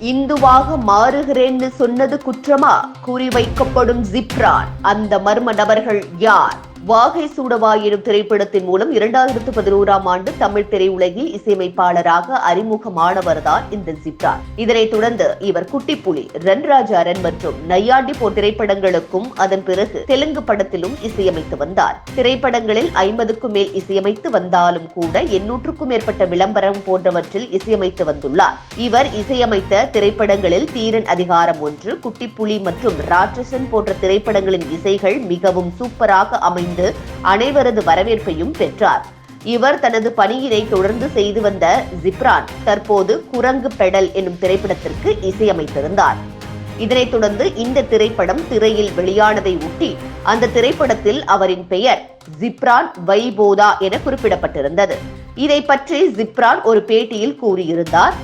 இந்துவாக மாறுகிறேன்னு சொன்னது குற்றமா? குறிவைக்கப்படும் ஜிப்ரான். அந்த மர்ம நபர்கள் யார்? வாகை சூடவா எனும் திரைப்படத்தின் மூலம் இரண்டாயிரத்து பதினோராம் ஆண்டு தமிழ் திரையுலகில் இசையமைப்பாளராக அறிமுகமானவர்தான் இந்த ஜிப்ரான் இதனைத் தொடர்ந்து இவர் குட்டிப்புலி ரன்ராஜா ரன் மற்றும் நையாண்டி போர் திரைப்படங்களுக்கும் அதன் பிறகு தெலுங்கு படத்திலும் இசையமைத்து வந்தார். திரைப்படங்களில் ஐம்பதுக்கும் மேல் இசையமைத்து வந்தாலும் கூட எண்ணூற்றுக்கும் மேற்பட்ட விளம்பரம் போன்றவற்றில் இசையமைத்து வந்துள்ளார். இவர் இசையமைத்த திரைப்படங்களில் தீரன் அதிகாரம் ஒன்று குட்டிப்புலி மற்றும் ராட்சசன் போன்ற திரைப்படங்களின் இசைகள் மிகவும் சூப்பராக அமைந்து வந்து அனைவரது வரவேற்பையும் பெற்றார். இவர் தனது பணியினை தொடர்ந்து செய்து வந்த ஜிப்ரான் தற்போது குரங்கு பெடல் என்னும் திரைப்படத்திற்கு இசையமைத்திருந்தார். இதனைத் தொடர்ந்து இந்த திரைப்படம் திரையில் வெளியானதை ஒட்டி அந்த திரைப்படத்தில் அவரின் பெயர் ஜிப்ரான் வைபோதா என குறிப்பிடப்பட்டிருந்தது. இதை பற்றி ஜிப்ரான் ஒரு பேட்டியில் கூறியிருந்தார்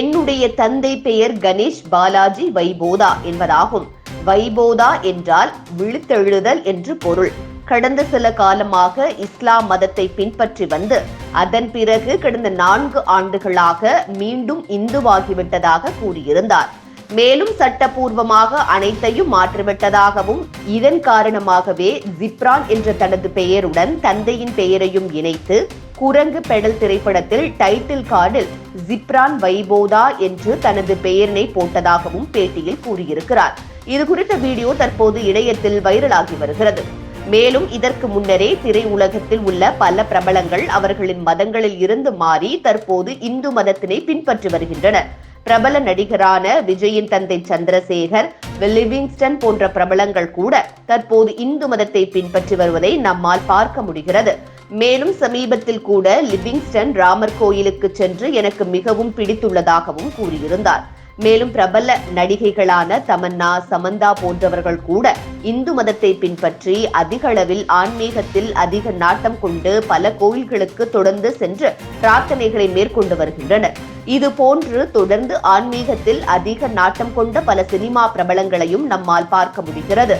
என்னுடைய தந்தை பெயர் கணேஷ் பாலாஜி வைபோதா என்பதாகும். வைபோதா என்றால் விழுத்தெழுதல் என்று பொருள். கடந்த சில காலமாக இஸ்லாம் மதத்தை பின்பற்றி வந்து அதன் பிறகு கடந்த நான்கு ஆண்டுகளாக மீண்டும் இந்துவாகிவிட்டதாக கூறியிருந்தார். மேலும் சட்டபூர்வமாக அனைத்தையும் மாற்றிவிட்டதாகவும் இதன் காரணமாகவே ஜிப்ரான் என்ற தனது பெயருடன் தந்தையின் பெயரையும் இணைத்து குரங்கு பெடல் திரைப்படத்தில் டைட்டில் கார்டில் ஜிப்ரான் வைபோதா என்று தனது பெயரினை போட்டதாகவும் பேட்டியில் கூறியிருக்கிறார். இது குறித்த வீடியோ தற்போது இணையத்தில் வைரலாகி வருகிறது. மேலும் இதற்கு முன்னரே திரையுலகத்தில் உள்ள பல பிரபலங்கள் அவர்களின் மதங்களில் இருந்து மாறி தற்போது இந்து மதத்தினை பின்பற்றி வருகின்றனர் பிரபல நடிகரான விஜயின் தந்தை சந்திரசேகர் லிவிங்ஸ்டன் போன்ற பிரபலங்கள் கூட தற்போது இந்து மதத்தை பின்பற்றி வருவதை நம்மால் பார்க்க முடிகிறது. மேலும் சமீபத்தில் கூட லிவிங்ஸ்டன் ராமர் கோயிலுக்கு சென்று எனக்கு மிகவும் பிடித்துள்ளதாகவும் கூறியிருந்தார். மேலும் பிரபல நடிகைகளான தமன்னா சமந்தா போன்றவர்கள் கூட இந்து மதத்தை பின்பற்றி அதிக அளவில் ஆன்மீகத்தில் அதிக நாட்டம் கொண்டு பல கோயில்களுக்கு தொடர்ந்து சென்று பிரார்த்தனைகளை மேற்கொண்டு வருகின்றனர். இது போன்று தொடர்ந்து ஆன்மீகத்தில் அதிக நாட்டம் கொண்ட பல சினிமா பிரபலங்களையும் நம்மால் பார்க்க முடிகிறது.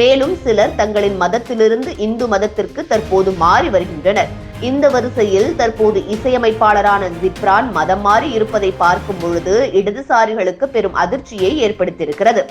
மேலும் சிலர் தங்களின் மதத்திலிருந்து இந்து மதத்திற்கு தற்போது மாறி வருகின்றனர். இந்த வரிசையில் தற்போது இசையமைப்பாளரான ஜிப்ரான் மதம் மாறி இருப்பதை பார்க்கும் பொழுது இடதுசாரிகளுக்கு பெரும் அதிர்ச்சியை ஏற்படுத்தியிருக்கிறது.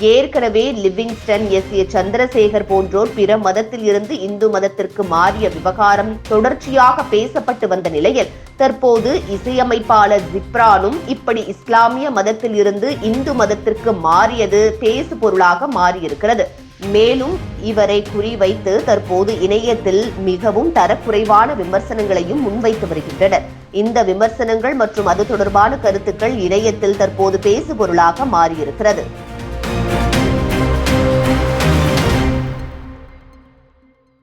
ஏற்கனவே லிவிங்ஸ்டன் எஸ். ஏ. சந்திரசேகர் போன்றோர் பிற மதத்தில் இருந்து இந்து மதத்திற்கு மாறிய விவகாரம் தொடர்ச்சியாக பேசப்பட்டு வந்த நிலையில் தற்போது இசையமைப்பாளர் ஜிப்ரானும் இப்படி இஸ்லாமிய மதத்தில் இருந்து இந்து மதத்திற்கு மாறியது பேசு பொருளாக மாறியிருக்கிறது. மேலும் இவரை குறிவைத்து தற்போது இணையத்தில் மிகவும் தரக்குறைவான விமர்சனங்களையும் முன்வைத்து வருகின்றனர். இந்த விமர்சனங்கள் மற்றும் அது தொடர்பான கருத்துக்கள் இணையத்தில் தற்போது பேசு பொருளாக மாறியிருக்கிறது.